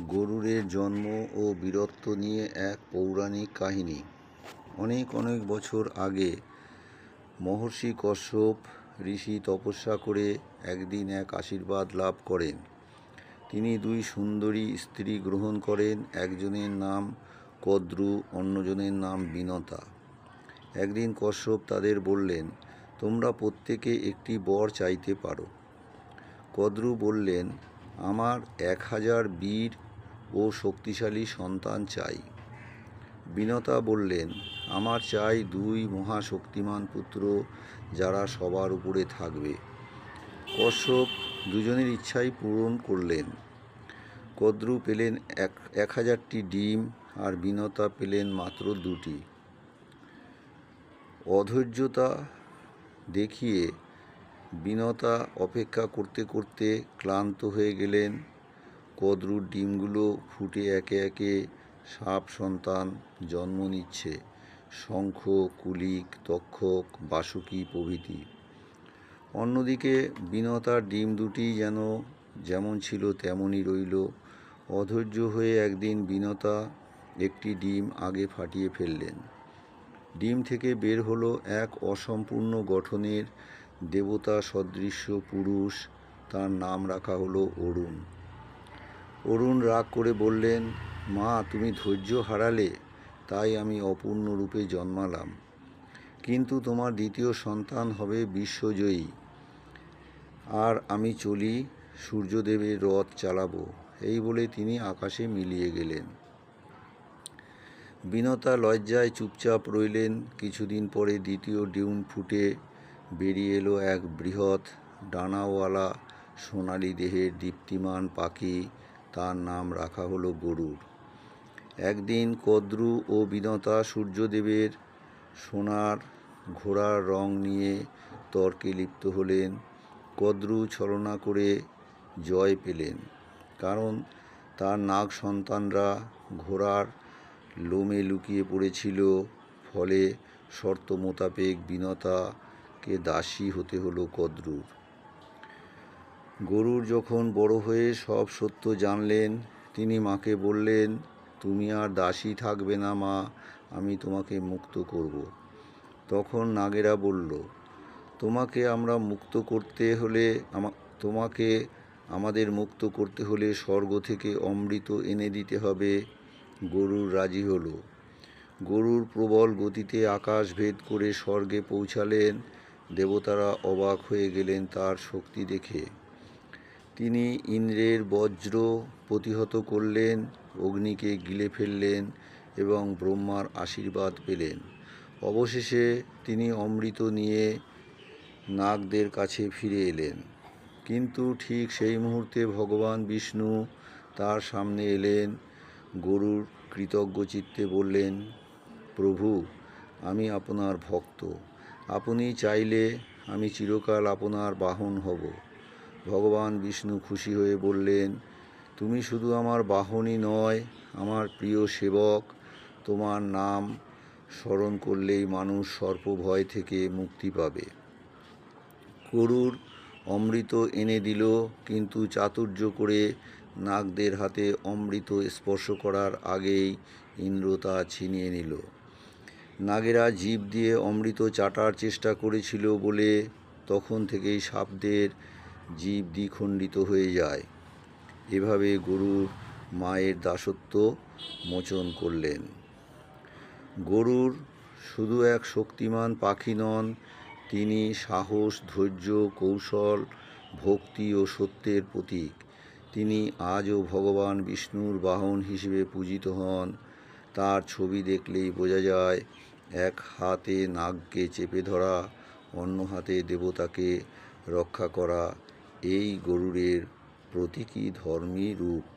গরুড়ের জন্ম ও বীরত্ব নিয়ে এক পৌরাণিক কাহিনী। অনেক অনেক বছর আগে মহর্ষি কশ্যপ ঋষি তপস্যা করে একদিন এক আশীর্বাদ লাভ করেন। তিনি দুই সুন্দরী স্ত্রী গ্রহণ করেন, একজনের নাম কদ্রু, অন্যজনের নাম বিনতা। একদিন কশ্যপ তাদের বললেন, তোমরা প্রত্যেকে একটি বর চাইতে পারো। কদ্রু বললেন আমার এক হাজার বীর ও শক্তিশালী সন্তান চাই। বিনতা বললেন, আমার চাই দুই মহাশক্তিমান পুত্র যারা সবার উপরে থাকবে। কশ্যপ দুজনের ইচ্ছাই পূরণ করলেন। কদ্রু পেলেন এক এক হাজারটি ডিম আর বিনতা পেলেন মাত্র দুটি। অধৈর্যতা দেখিয়ে বিনতা অপেক্ষা করতে করতে ক্লান্ত হয়ে গেলেন। কদ্রুর ডিমগুলো ফুটে একে একে সাপ সন্তান জন্ম নিচ্ছে। শঙ্খ, কুলিক, তক্ষক, বাসুকি প্রভৃতি। অন্যদিকে বিনতার ডিম দুটি যেন যেমন ছিল তেমনই রইল। অধৈর্য হয়ে একদিন বিনতা একটি ডিম আগে ফাটিয়ে ফেললেন। ডিম থেকে বের হলো এক অসম্পূর্ণ গঠনের দেবতা সদৃশ্য পুরুষ, তার নাম রাখা হলো অরুণ। অরুণ রাগ করে বললেন, মা, তুমি ধৈর্য হারালে, তাই আমি অপূর্ণ রূপে জন্মালাম। কিন্তু তোমার দ্বিতীয় সন্তান হবে বিশ্বজয়ী। আর আমি চলি, সূর্যদেবের রথ চালাবো। এই বলে তিনি আকাশে মিলিয়ে গেলেন। বিনতা লজ্জায় চুপচাপ রইলেন। কিছুদিন পরে দ্বিতীয় ডিউন ফুটে বেরিয়ে এলো এক বৃহৎ ডানাওয়ালা সোনালি দেহের দীপ্তিমান পাখি। তার নাম রাখা হলো গরুর। একদিন কদ্রু ও বিনতা সূর্যদেবের সোনার ঘোড়ার রং নিয়ে তর্কে লিপ্ত হলেন। কদ্রু ছলনা করে জয় পেলেন, কারণ তার নাগ সন্তানরা ঘোড়ার লোমে লুকিয়ে পড়েছিল। ফলে শর্ত মোতাবেক বিনতাকে দাসী হতে হলো কদ্রুর। গরুর যখন বড় হয়ে সব সত্য জানলেন, তিনি মাকে বললেন, তুমি আর দাসী থাকবে না মা, আমি তোমাকে মুক্ত করব। তখন নাগেরা বলল, তোমাকে আমরা মুক্ত করতে হলে তোমাকে আমাদের মুক্ত করতে হলে স্বর্গ থেকে অমৃত এনে দিতে হবে। গরুর রাজি হলো। গরুর প্রবল গতিতে আকাশ ভেদ করে স্বর্গে পৌঁছালেন। দেবতারা অবাক হয়ে গেলেন তার শক্তি দেখে। তিনি ইন্দ্রের বজ্র প্রতিহত করলেন, অগ্নিকে গিলে ফেললেন এবং ব্রহ্মার আশীর্বাদ পেলেন। অবশেষে তিনি অমৃত নিয়ে নাগদের কাছে ফিরে এলেন। কিন্তু ঠিক সেই মুহূর্তে ভগবান বিষ্ণু তার সামনে এলেন, গরুর কৃতজ্ঞ চিত্তে বললেন, প্রভু, আমি আপনার ভক্ত। আপনি চাইলে আমি চিরকাল আপনার বাহন হব। ভগবান বিষ্ণু খুশি হয়ে বললেন, তুমি শুধু আমার বাহনই নয়, আমার প্রিয় সেবক, তোমার নাম স্মরণ করলেই মানুষ সর্প ভয় থেকে মুক্তি পাবে। গরুর অমৃত এনে দিল, কিন্তু চাতুর্য করে নাগদের হাতে অমৃত স্পর্শ করার আগেই ইন্দ্র তা ছিনিয়ে নিল। নাগেরা জীব দিয়ে অমৃত চাটার চেষ্টা করেছিল বলে তখন থেকেই সাপদের জীব দ্বিখণ্ডিত হয়ে যায়। এভাবে গরুর মায়ের দাসত্ব মোচন করলেন। গরুর শুধু এক শক্তিমান পাখি নন, তিনি সাহস, ধৈর্য, কৌশল, ভক্তি ও সত্যের প্রতীক। তিনি আজও ভগবান বিষ্ণুর বাহন হিসেবে পূজিত হন। তার ছবি দেখলেই বোঝা যায়, এক হাতে নাগকে চেপে ধরা, অন্য হাতে দেবতাকে রক্ষা করা, এই গরুরের প্রতীকী ধর্মী রূপ।